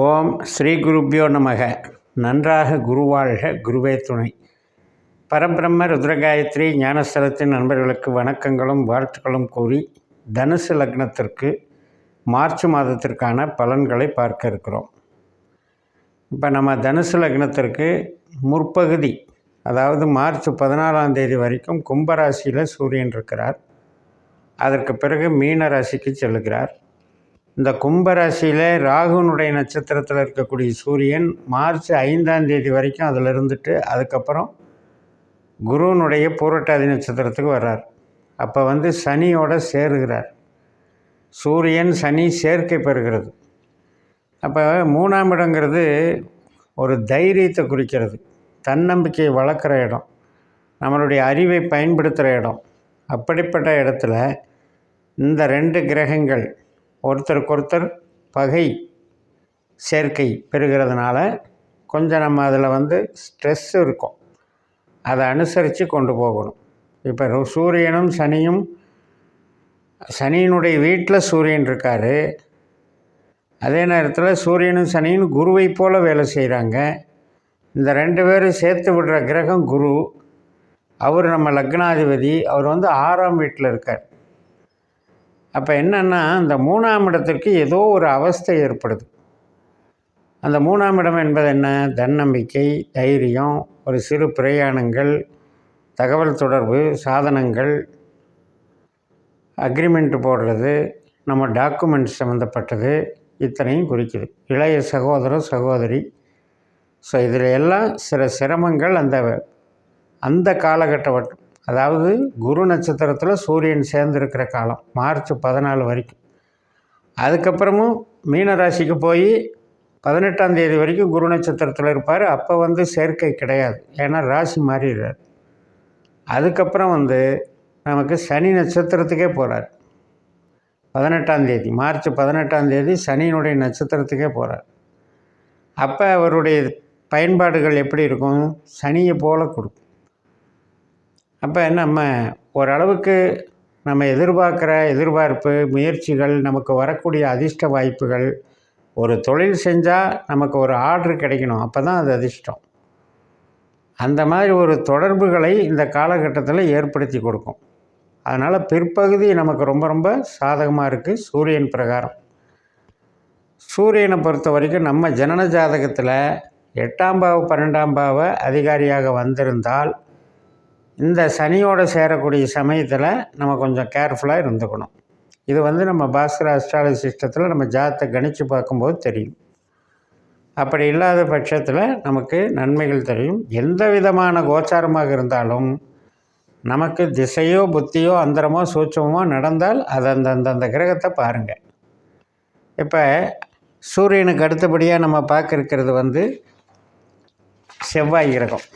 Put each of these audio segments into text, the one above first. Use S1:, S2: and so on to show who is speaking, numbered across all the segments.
S1: ஓம் ஸ்ரீ குருப்பியோ நமக நன்றாக குருவாழ்க குருவே துணை பரபிரம்ம ருத்ரகாயத்ரி ஞானஸ்தலத்தின் நண்பர்களுக்கு வணக்கங்களும் வாழ்த்துக்களும் கூறி தனுசு லக்னத்திற்கு மார்ச் மாதத்திற்கான பலன்களை பார்க்க இருக்கிறோம் இப்போ நம்ம தனுசு லக்னத்திற்கு முற்பகுதி அதாவது மார்ச் பதினாலாம் தேதி வரைக்கும் கும்பராசியில் சூரியன் இருக்கிறார் அதற்கு பிறகு மீன ராசிக்கு செல்கிறார் இந்த கும்பராசியில் ராகுனுடைய நட்சத்திரத்தில் இருக்கக்கூடிய சூரியன் மார்ச் ஐந்தாம் தேதி வரைக்கும் அதில் இருந்துட்டு அதுக்கப்புறம் குருவனுடைய பூரட்டாதி நட்சத்திரத்துக்கு வர்றார் அப்போ வந்து சனியோட சேருகிறார் சூரியன் சனி சேர்க்கை பெறுகிறது அப்போ மூணாம் இடங்கிறது ஒரு தைரியத்தை குறிக்கிறது தன்னம்பிக்கையை வளர்க்குற இடம் நம்மளுடைய அறிவை பயன்படுத்துகிற இடம் அப்படிப்பட்ட இடத்துல இந்த ரெண்டு கிரகங்கள் ஒருத்தருக்கொருத்தர் பகை சேர்க்கை பெருகிறதுனால கொஞ்சம் நம்ம அதில் வந்து ஸ்ட்ரெஸ் இருக்கும் அதை அனுசரித்து கொண்டு போகணும் இப்போ சூரியனும் சனியும் சனியினுடைய வீட்டில் சூரியன் இருக்கார் அதே நேரத்தில் சூரியனும் சனியும் குருவை போல் வேலை செய்கிறாங்க இந்த ரெண்டு பேரும் சேர்த்து விடுற கிரகம் குரு அவர் நம்ம லக்னாதிபதி அவர் வந்து ஆறாம் வீட்டில் இருக்கார் அப்போ என்னென்னா அந்த மூணாம் இடத்திற்கு ஏதோ ஒரு அவஸ்தை ஏற்படுது அந்த மூணாம் இடம் என்பது என்ன தன்னம்பிக்கை தைரியம் ஒரு சிறு பிரயாணங்கள் தகவல் தொடர்பு சாதனங்கள் அக்ரிமெண்ட் போடுறது நம்ம டாக்குமெண்ட்ஸ் சம்மந்தப்பட்டது இத்தனையும் குறிக்குது இளைய சகோதர சகோதரி ஸோ இதில் எல்லாம் சில சிரமங்கள் அந்த அந்த காலகட்ட அதாவது குரு நட்சத்திரத்தில் சூரியன் சேர்ந்துருக்கிற காலம் மார்ச் பதினாலு வரைக்கும் அதுக்கப்புறமும் மீன ராசிக்கு போய் பதினெட்டாம் தேதி வரைக்கும் குரு நட்சத்திரத்தில் இருப்பார் அப்போ வந்து சேர்க்கை கிடையாது ஏன்னா ராசி மாறிடுறார் அதுக்கப்புறம் வந்து நமக்கு சனி நட்சத்திரத்துக்கே போகிறார் பதினெட்டாம் தேதி மார்ச் பதினெட்டாம் தேதி சனியினுடைய நட்சத்திரத்துக்கே போகிறார் அப்போ அவருடைய பயன்பாடுகள் எப்படி இருக்கும் சனியை போல கொடுக்கும் அப்போ நம்ம ஓரளவுக்கு நம்ம எதிர்பார்க்குற எதிர்பார்ப்பு முயற்சிகள் நமக்கு வரக்கூடிய அதிர்ஷ்ட வாய்ப்புகள் ஒரு தொழில் செஞ்சால் நமக்கு ஒரு ஆர்டர் கிடைக்கணும் அப்போ தான் அது அதிர்ஷ்டம் அந்த மாதிரி ஒரு தொடர்புகளை இந்த காலகட்டத்தில் ஏற்படுத்தி கொடுக்கும் அதனால் பிற்பகுதி நமக்கு ரொம்ப ரொம்ப சாதகமாக இருக்குது சூரியன் பிரகாரம் சூரியனை பொறுத்த வரைக்கும் நம்ம ஜனன ஜாதகத்தில் எட்டாம் பாவ பன்னெண்டாம் பாவ அதிகாரியாக வந்திருந்தால் இந்த சனியோடு சேரக்கூடிய சமயத்தில் நம்ம கொஞ்சம் கேர்ஃபுல்லாக இருந்துக்கணும் இது வந்து நம்ம பாஸ்கர அஸ்ட்ராலஜி சிஸ்டத்தில் நம்ம ஜாத்தை கணித்து பார்க்கும்போது தெரியும் அப்படி இல்லாத பட்சத்தில் நமக்கு நன்மைகள் தெரியும் எந்த விதமான கோச்சாரமாக இருந்தாலும் நமக்கு திசையோ புத்தியோ அந்தரமோ சூட்சமோ நடந்தால் அது அந்த அந்தந்த கிரகத்தை பாருங்கள் இப்போ சூரியனுக்கு அடுத்தபடியாக நம்ம பார்க்க இருக்கிறது வந்து செவ்வாய் கிரகம்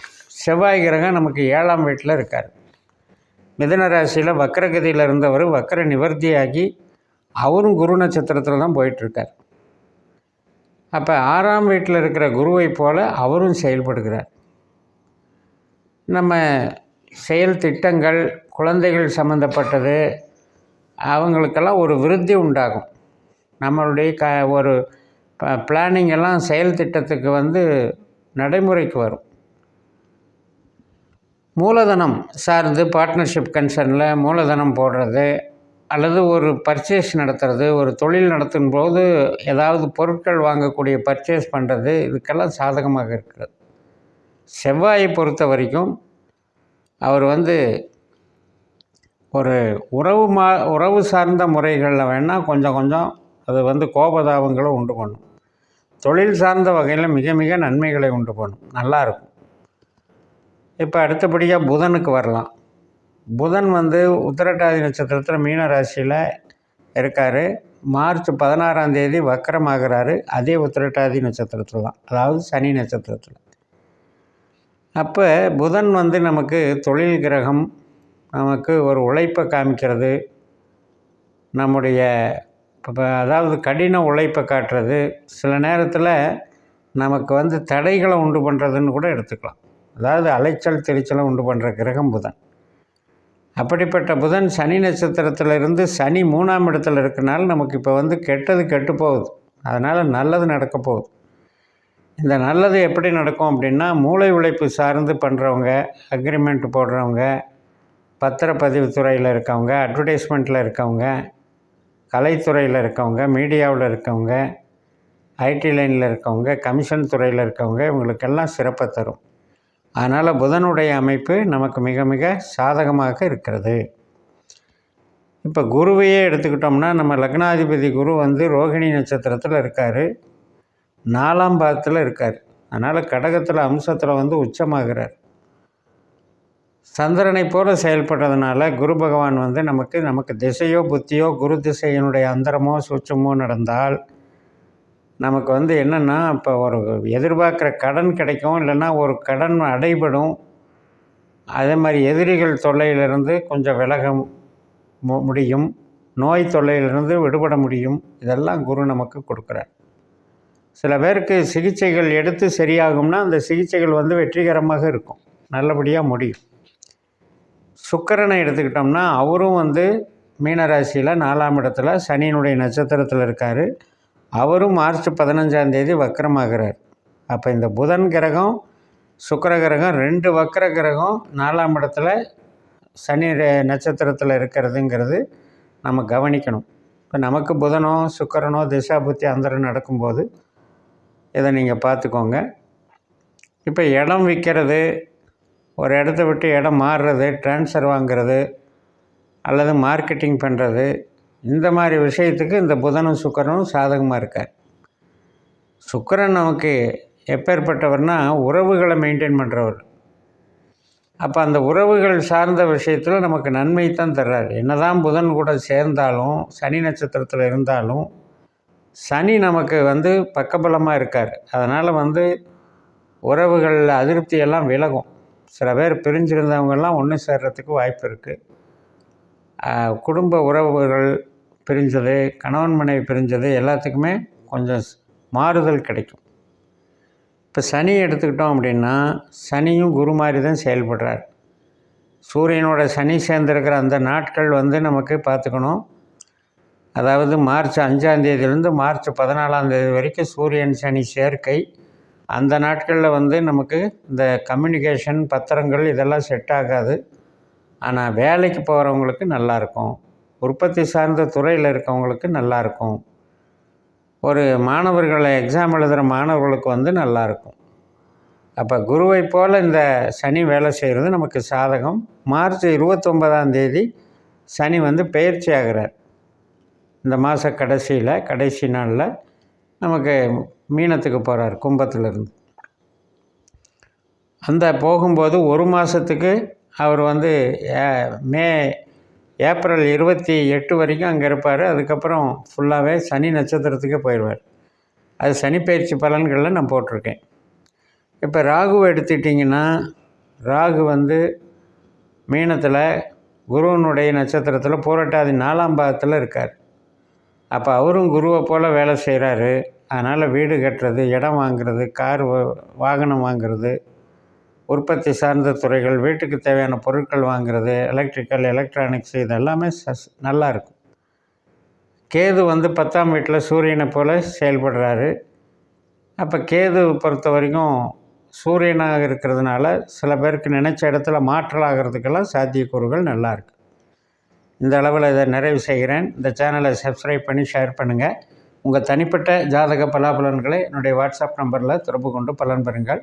S1: செவ்வாய் கிரகம் நமக்கு ஏழாம் வீட்டில் இருக்கார் மிதன ராசியில் வக்கரகதியில் இருந்தவர் வக்கர நிவர்த்தியாகி அவரும் குரு நட்சத்திரத்தில் தான் போயிட்டுருக்கார் அப்போ ஆறாம் வீட்டில் இருக்கிற குருவை போல் அவரும் செயல்படுகிறார் நம்ம செயல் திட்டங்கள் குழந்தைகள் சம்மந்தப்பட்டது அவங்களுக்கெல்லாம் ஒரு விருத்தி உண்டாகும் நம்மளுடைய க ஒரு பிளானிங் எல்லாம் செயல் திட்டத்துக்கு வந்து நடைமுறைக்கு வரும் மூலதனம் சார்ந்து பார்ட்னர்ஷிப் கன்சர்னில் மூலதனம் போடுறது அல்லது ஒரு பர்ச்சேஸ் நடத்துறது ஒரு தொழில் நடத்தும் போது ஏதாவது பொருட்கள் வாங்கக்கூடிய பர்ச்சேஸ் பண்ணுறது இதுக்கெல்லாம் சாதகமாக இருக்கிறது செவ்வாயை பொறுத்த வரைக்கும் அவர் வந்து ஒரு உறவு மா உறவு சார்ந்த முறைகளில் வேணால் கொஞ்சம் கொஞ்சம் அது வந்து கோபதாபங்களை உண்டு பண்ணும் தொழில் சார்ந்த வகையில் மிக மிக நன்மைகளை உண்டு பண்ணும் நல்லாயிருக்கும் இப்போ அடுத்தபடியாக புதனுக்கு வரலாம் புதன் வந்து உத்திரட்டாதி நட்சத்திரத்தில் மீன ராசியில் இருக்கார் மார்ச் பதினாறாம் தேதி வக்கரமாகிறாரு அதே உத்திரட்டாதி நட்சத்திரத்தில் தான் அதாவது சனி நட்சத்திரத்தில் அப்போ புதன் வந்து நமக்கு தொழில் கிரகம் நமக்கு ஒரு உழைப்பை காமிக்கிறது நம்முடைய இப்போ அதாவது கடின உழைப்பை காட்டுறது சில நேரத்தில் நமக்கு வந்து தடைகளை உண்டு பண்ணுறதுன்னு கூட எடுத்துக்கலாம் அதாவது அலைச்சல் திருச்சலை உண்டு பண்ணுற கிரகம் புதன் அப்படிப்பட்ட புதன் சனி நட்சத்திரத்தில் இருந்து சனி மூணாம் இடத்துல இருக்கனால நமக்கு இப்போ வந்து கெட்டது கெட்டு போகுது அதனால் நல்லது நடக்க போகுது இந்த நல்லது எப்படி நடக்கும் அப்படின்னா மூளை உழைப்பு சார்ந்து பண்ணுறவங்க அக்ரிமெண்ட் போடுறவங்க பத்திரப்பதிவு துறையில் இருக்கவங்க அட்வர்டைஸ்மெண்ட்டில் இருக்கவங்க கலைத்துறையில் இருக்கவங்க மீடியாவில் இருக்கவங்க ஐடி லைனில் இருக்கவங்க கமிஷன் துறையில் இருக்கவங்க இவங்களுக்கெல்லாம் சிறப்பை தரும் அதனால் புதனுடைய அமைப்பு நமக்கு மிக மிக சாதகமாக இருக்கிறது இப்போ குருவையே எடுத்துக்கிட்டோம்னா நம்ம லக்னாதிபதி குரு வந்து ரோகிணி நட்சத்திரத்தில் இருக்கார் நாலாம் பாதத்தில் இருக்கார் அதனால் கடகத்தில் அம்சத்தில் வந்து உச்சமாகிறார் சந்திரனை போல செயல்படுறதுனால குரு பகவான் வந்து நமக்கு நமக்கு திசையோ புத்தியோ குரு திசையினுடைய அந்தரமோ சூட்சமோ நடந்தால் நமக்கு வந்து என்னென்னா இப்போ ஒரு எதிர்பார்க்குற கடன் கிடைக்கும் இல்லைன்னா ஒரு கடன் அடைபடும் அதே மாதிரி எதிரிகள் தொல்லையிலிருந்து கொஞ்சம் விலக முடியும் நோய் தொல்லையிலிருந்து விடுபட முடியும் இதெல்லாம் குரு நமக்கு கொடுக்குறார் சில பேருக்கு சிகிச்சைகள் எடுத்து சரியாகும்னா அந்த சிகிச்சைகள் வந்து வெற்றிகரமாக இருக்கும் நல்லபடியாக முடியும் சுக்கரனை எடுத்துக்கிட்டோம்னா அவரும் வந்து மீனராசியில் நாலாம் இடத்துல சனியினுடைய நட்சத்திரத்தில் இருக்கார் அவரும் மார்ச் பதினஞ்சாம் தேதி வக்கரமாகிறார் அப்போ இந்த புதன் கிரகம் சுக்கர கிரகம் ரெண்டு வக்கர கிரகம் நாலாம் இடத்துல சனி நட்சத்திரத்தில் இருக்கிறதுங்கிறது நம்ம கவனிக்கணும் இப்போ நமக்கு புதனோ சுக்கரனோ திசா புத்தி அந்தரம் நடக்கும்போது இதை நீங்கள் பார்த்துக்கோங்க இப்போ இடம் விற்கிறது ஒரு இடத்த விட்டு இடம் மாறுறது டிரான்ஸ்ஃபர் வாங்கிறது அல்லது மார்க்கெட்டிங் பண்ணுறது இந்த மாதிரி விஷயத்துக்கு இந்த புதனும் சுக்கரனும் சாதகமாக இருக்கார் சுக்கரன் நமக்கு எப்பேற்பட்டவர்னா உறவுகளை மெயின்டைன் பண்ணுறவர் அப்போ அந்த உறவுகள் சார்ந்த விஷயத்தில் நமக்கு நன்மை தான் தர்றார் என்ன தான் புதன் கூட சேர்ந்தாலும் சனி நட்சத்திரத்தில் இருந்தாலும் சனி நமக்கு வந்து பக்கபலமாக இருக்கார் அதனால் வந்து உறவுகளில் அதிருப்தியெல்லாம் விலகும் சில பேர் பிரிஞ்சிருந்தவங்கெல்லாம் ஒன்று சேர்கிறதுக்கு வாய்ப்பு இருக்குது குடும்ப உறவுகள் பிரிஞ்சது கணவன் மனைவி பிரிஞ்சது எல்லாத்துக்குமே கொஞ்சம் மாறுதல் கிடைக்கும் இப்போ சனி எடுத்துக்கிட்டோம் அப்படின்னா சனியும் குரு மாதிரி தான் செயல்படுறார் சூரியனோட சனி சேர்ந்துருக்கிற அந்த நாட்கள் வந்து நமக்கு பார்த்துக்கணும் அதாவது மார்ச் அஞ்சாந்தேதியிலேருந்து மார்ச் பதினாலாந்தேதி வரைக்கும் சூரியன் சனி சேர்க்கை அந்த நாட்களில் வந்து நமக்கு இந்த கம்யூனிகேஷன் பத்திரங்கள் இதெல்லாம் செட் ஆகாது ஆனால் வேலைக்கு போகிறவங்களுக்கு நல்லாயிருக்கும் உற்பத்தி சார்ந்த துறையில் இருக்கவங்களுக்கு நல்லாயிருக்கும் ஒரு மாணவர்களை எக்ஸாம் எழுதுகிற மாணவர்களுக்கு வந்து நல்லாயிருக்கும் அப்போ குருவை போல் இந்த சனி வேலை செய்கிறது நமக்கு சாதகம் மார்ச் இருபத்தொம்பதாம் தேதி சனி வந்து பயிற்சி ஆகிறார் இந்த மாத கடைசியில் கடைசி நாளில் நமக்கு மீனத்துக்கு போகிறார் கும்பத்துலேருந்து அந்த போகும்போது ஒரு மாதத்துக்கு அவர் வந்து மே ஏப்ரல் இருபத்தி எட்டு வரைக்கும் அங்கே இருப்பார் அதுக்கப்புறம் ஃபுல்லாகவே சனி நட்சத்திரத்துக்கே போயிடுவார் அது சனிப்பயிற்சி பலன்களில் நான் போட்டிருக்கேன் இப்போ ராகு எடுத்துட்டிங்கன்னா ராகு வந்து மீனத்தில் குருவனுடைய நட்சத்திரத்தில் பூரட்டாதி நாலாம் பாகத்தில் இருக்கார் அப்போ அவரும் குருவை போல் வேலை செய்கிறாரு அதனால் வீடு கட்டுறது இடம் வாங்கிறது கார் வாகனம் வாங்கிறது உற்பத்தி சார்ந்த துறைகள் வீட்டுக்கு தேவையான பொருட்கள் வாங்குறது எலக்ட்ரிக்கல் எலக்ட்ரானிக்ஸ் இது எல்லாமே சஸ் நல்லாயிருக்கும் கேது வந்து பத்தாம் வீட்டில் சூரியனை போல் செயல்படுறாரு அப்போ கேது பொறுத்த வரைக்கும் சூரியனாக இருக்கிறதுனால சில பேருக்கு நினச்ச இடத்துல மாற்றலாகிறதுக்கெல்லாம் சாத்தியக்கூறுகள் நல்லாயிருக்கு இந்த அளவில் இதை நிறைவு செய்கிறேன் இந்த சேனலை சப்ஸ்கிரைப் பண்ணி ஷேர் பண்ணுங்கள் உங்கள் தனிப்பட்ட ஜாதக பலாபலன்களை என்னுடைய வாட்ஸ்அப் நம்பரில் தொடர்பு கொண்டு பலன் பெறுங்கள்